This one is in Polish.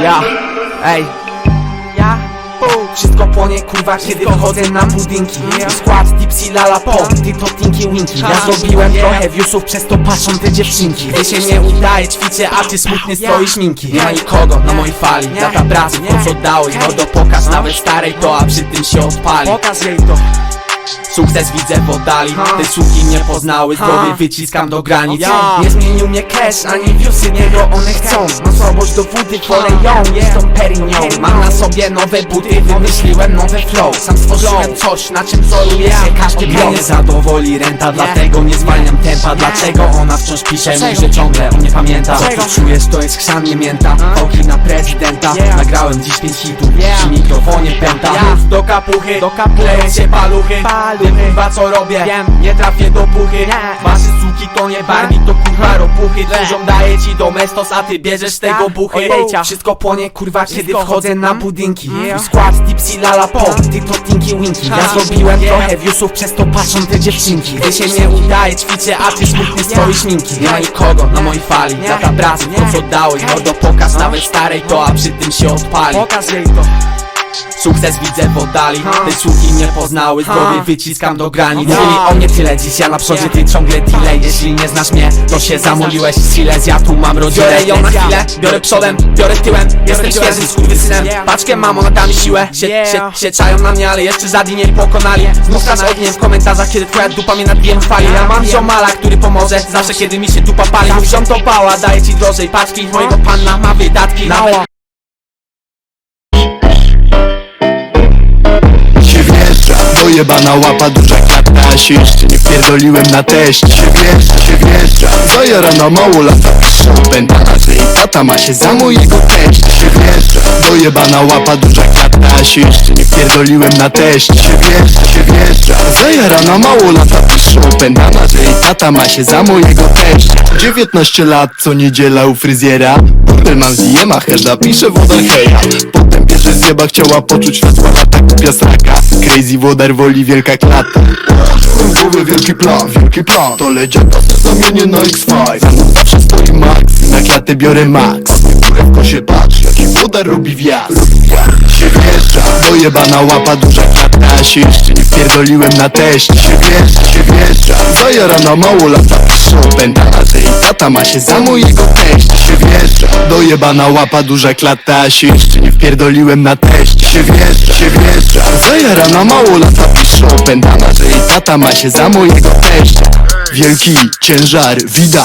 Ja, ej. Ja, wszystko płonie kurwa kiedy wchodzę na budynki. Skład Tipsy Lala Pop, ty to Tinky Winky Ja zrobiłem trochę viewsów, przez to patrzą te dziewczynki. Gdy się nie udaje, ćwiczę, a ty smutny stroisz minki Nie ma nikogo na mojej fali, lata pracy, po co dałeś? Mordo pokaż nawet starej to, a przy tym się odpali. Pokaż jej to Sukces widzę w oddali. Te suki nie poznały, zdrowie wyciskam do granic Ja. Nie zmienił mnie cash, ani viewsy, niego one chcą. Mam słabość do wody, wolę ją, jest tą Perignon Mam na sobie nowe buty, wymyśliłem nowe flow. Sam stworzyłem coś, na czym wzoruje się każdy Mnie mnie zadowoli renta, dlatego nie zwalniam tempa. Dlaczego ona wciąż pisze mi, że ciągle on nie pamięta? Co Dlaczego? tu czujesz, to jest chrzan, nie mięta Oki na prezydenta, nagrałem dziś pięć hitów. Przy mikrofonie kapuchy, Do kapuchy. się paluchy Paluchy. Wiem kurwa co robię, Wiem. nie trafię do puchy Nie. Wasze suki to nie Barbie, to kurwa ropuchy Dużą daję ci domestos, a ty bierzesz tego Tak. buchy. Wszystko płonie kurwa kiedy wchodzę na budynki Yeah. Skład Tipsy Lala Pop, ty to Tinky Winky Ja Tak. zrobiłem trochę viewsów, przez to patrzą te dziewczynki Gdy się nie udaje, ćwiczę, a ty smutny stroisz minki Nie ma nikogo na mojej fali, lata pracy, Nie. to co dałeś Mordo pokaż nawet starej to, a przy tym się odpali Pokaż jej to Sukces widzę w oddali. Te suki nie poznały, zdrowie wyciskam do granic. Mówili o mnie tyle dziś, ja na przodzie, ty ciągle delay. Jeśli nie znasz mnie, to się zamoliłeś Siles, ja tu mam rodzinę Biorę ją na chwilę, biorę przodem, biorę tyłem. Jestem tyłem. świeży, skurwysynem. Paczkę mam, ona da mi siłę. Się, Yeah. się, się czają na mnie, ale jeszcze żadni nie pokonali. Znów z ogniem w komentarzach, kiedy twoja dupa mnie nad diem chwali Ja mam ziomala, który pomoże, zawsze kiedy mi się dupa pali ziom to pała, daję ci drożej paczki Mojego panna ma wydatki, nawet Dojebana łapa, duża klatka się jeszcze nie wpierdoliłem na teście Się wjeżdża, się wjeżdża. Zajarana mało lata. Piszą że jej tata ma się za mojego teścia Się wjeżdża. Dojebana łapa, duża klatka się jeszcze nie wpierdoliłem na teście Się wjeżdża, się wjeżdża. Zajarana mało lata. Piszą że jej tata ma się za mojego teścia 19 lat, co niedziela u fryzjera. Burdel mam z jema, herda, pisze woda heja Potem bierze zjeba, chciała poczuć światła lata Kupia sraka, crazy wodar woli wielka klata. W wielki plan, wielki plan To to zamienię na X5 Za mną zawsze stoi Max, na klatę biorę Max. Kurewko się patrz, wodar robi wjazd. Się wjeżdża? Dojebana łapa, duża klatka A się jeszcze nie wpierdoliłem na teście Się wjeżdża, się wjeżdża. Zajarana mało lata piszą Pętana, że jej tata ma się za mojego teścia Się wjeżdża. Dojebana łapa, duża klata się jeszcze nie wpierdoliłem na teście Się wjeżdża, się wjeżdża. Zajarana mało lata piszą Pętana, że jej tata ma się za mojego teścia Wielki ciężar widać